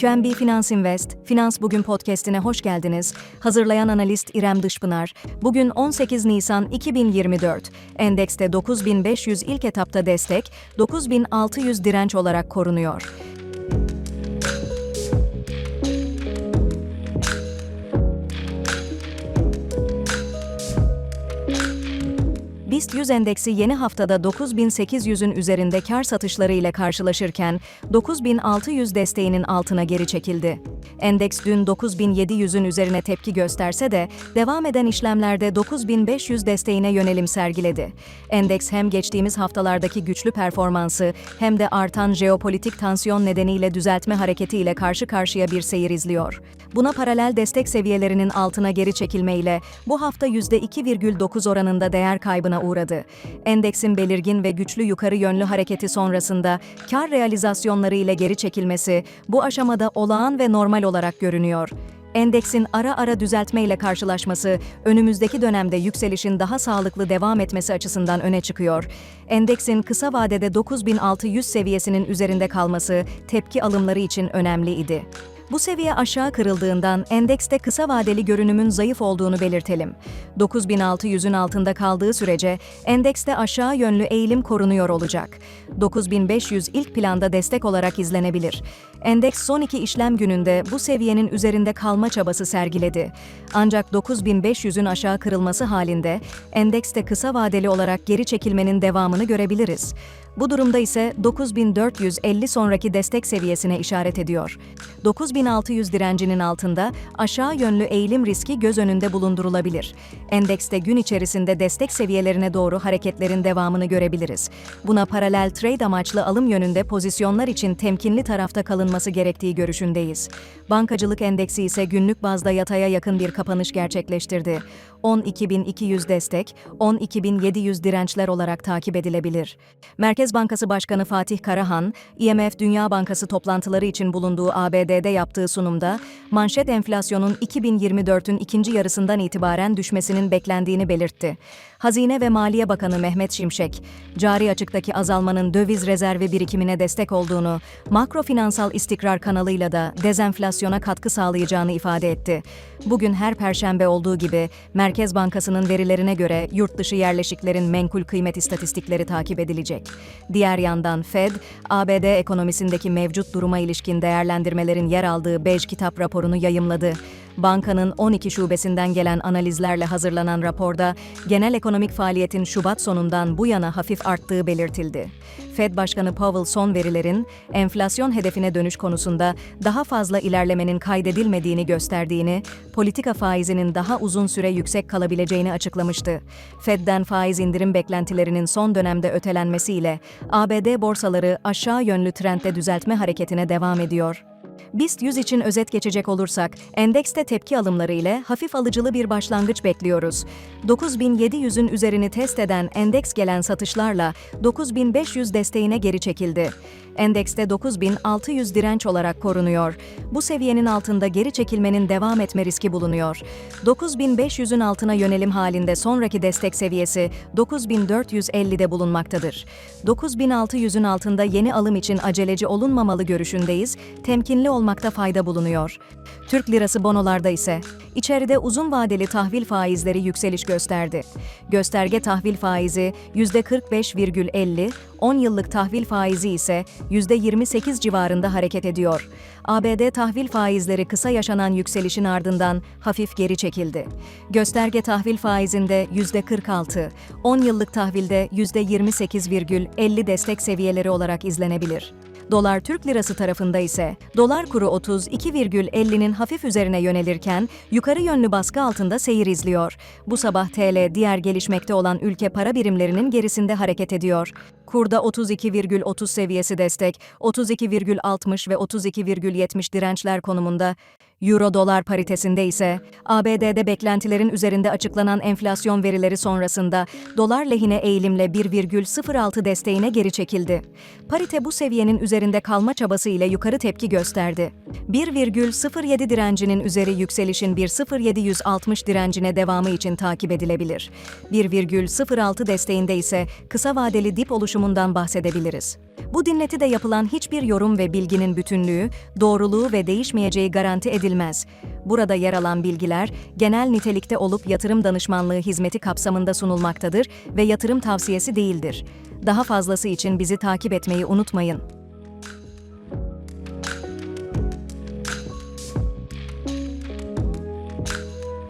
QNB Finans Invest, Finans Bugün podcast'ine hoş geldiniz. Hazırlayan analist İrem Dışpınar. Bugün 18 Nisan 2024. Endekste 9500 ilk etapta destek, 9600 direnç olarak korunuyor. BIST 100 endeksi yeni haftada 9800'ün üzerinde kar satışları ile karşılaşırken 9600 desteğinin altına geri çekildi. Endeks dün 9700'ün üzerine tepki gösterse de devam eden işlemlerde 9500 desteğine yönelim sergiledi. Endeks hem geçtiğimiz haftalardaki güçlü performansı hem de artan jeopolitik tansiyon nedeniyle düzeltme hareketiyle karşı karşıya bir seyir izliyor. Buna paralel destek seviyelerinin altına geri çekilmeyle bu hafta %2,9 oranında değer kaybına uğradı. Endeksin belirgin ve güçlü yukarı yönlü hareketi sonrasında kar realizasyonları ile geri çekilmesi bu aşamada olağan ve normal olarak görünüyor. Endeksin ara ara düzeltme ile karşılaşması, önümüzdeki dönemde yükselişin daha sağlıklı devam etmesi açısından öne çıkıyor. Endeksin kısa vadede 9600 seviyesinin üzerinde kalması tepki alımları için önemliydi. Bu seviye aşağı kırıldığından endekste kısa vadeli görünümün zayıf olduğunu belirtelim. 9600'ün altında kaldığı sürece endekste aşağı yönlü eğilim korunuyor olacak. 9500 ilk planda destek olarak izlenebilir. Endeks son iki işlem gününde bu seviyenin üzerinde kalma çabası sergiledi. Ancak 9500'ün aşağı kırılması halinde endekste kısa vadeli olarak geri çekilmenin devamını görebiliriz. Bu durumda ise 9450 sonraki destek seviyesine işaret ediyor. 9600 direncinin altında aşağı yönlü eğilim riski göz önünde bulundurulabilir. Endekste gün içerisinde destek seviyelerine doğru hareketlerin devamını görebiliriz. Buna paralel trade amaçlı alım yönünde pozisyonlar için temkinli tarafta kalınması gerektiği görüşündeyiz. Bankacılık endeksi ise günlük bazda yataya yakın bir kapanış gerçekleştirdi. 12.200 destek, 12.700 dirençler olarak takip edilebilir. Merkez Bankası Başkanı Fatih Karahan, IMF Dünya Bankası toplantıları için bulunduğu ABD'de yaptığı sunumda, manşet enflasyonun 2024'ün ikinci yarısından itibaren düşmesinin beklendiğini belirtti. Hazine ve Maliye Bakanı Mehmet Şimşek, cari açıktaki azalmanın döviz rezervi birikimine destek olduğunu, makrofinansal istikrar kanalıyla da dezenflasyona katkı sağlayacağını ifade etti. Bugün her perşembe olduğu gibi Merkez Bankası'nın verilerine göre yurt dışı yerleşiklerin menkul kıymet istatistikleri takip edilecek. Diğer yandan Fed, ABD ekonomisindeki mevcut duruma ilişkin değerlendirmelerin yer aldığı Bej Kitap raporunu yayımladı. Bankanın 12 şubesinden gelen analizlerle hazırlanan raporda genel ekonomik faaliyetin Şubat sonundan bu yana hafif arttığı belirtildi. Fed Başkanı Powell son verilerin enflasyon hedefine dönüş konusunda daha fazla ilerlemenin kaydedilmediğini gösterdiğini, politika faizinin daha uzun süre yüksek kalabileceğini açıklamıştı. Fed'den faiz indirim beklentilerinin son dönemde ötelenmesiyle ABD borsaları aşağı yönlü trendde düzeltme hareketine devam ediyor. BIST 100 için özet geçecek olursak, endekste tepki alımları ile hafif alıcılı bir başlangıç bekliyoruz. 9700'ün üzerini test eden endeks gelen satışlarla 9500 desteğine geri çekildi. Endekste 9600 direnç olarak korunuyor. Bu seviyenin altında geri çekilmenin devam etme riski bulunuyor. 9500'ün altına yönelim halinde sonraki destek seviyesi 9450'de bulunmaktadır. 9600'ün altında yeni alım için aceleci olunmamalı görüşündeyiz. Temkinli olmakta fayda bulunuyor. Türk lirası bonolarda ise içeride uzun vadeli tahvil faizleri yükseliş gösterdi. Gösterge tahvil faizi %45,50, 10 yıllık tahvil faizi ise %28 civarında hareket ediyor. ABD tahvil faizleri kısa yaşanan yükselişin ardından hafif geri çekildi. Gösterge tahvil faizinde %46, 10 yıllık tahvilde %28,50 destek seviyeleri olarak izlenebilir. Dolar Türk Lirası tarafında ise dolar kuru 32,50'nin hafif üzerine yönelirken yukarı yönlü baskı altında seyir izliyor. Bu sabah TL diğer gelişmekte olan ülke para birimlerinin gerisinde hareket ediyor. Kurda 32,30 seviyesi destek, 32,60 ve 32,70 dirençler konumunda. Euro-dolar paritesinde ise ABD'de beklentilerin üzerinde açıklanan enflasyon verileri sonrasında dolar lehine eğilimle 1,06 desteğine geri çekildi. Parite bu seviyenin üzerinde kalma çabası ile yukarı tepki gösterdi. 1,07 direncinin üzeri yükselişin 1,0760 direncine devamı için takip edilebilir. 1,06 desteğinde ise kısa vadeli dip oluşumundan bahsedebiliriz. Bu dinletide yapılan hiçbir yorum ve bilginin bütünlüğü, doğruluğu ve değişmeyeceği garanti edilmez. Burada yer alan bilgiler genel nitelikte olup yatırım danışmanlığı hizmeti kapsamında sunulmaktadır ve yatırım tavsiyesi değildir. Daha fazlası için bizi takip etmeyi unutmayın.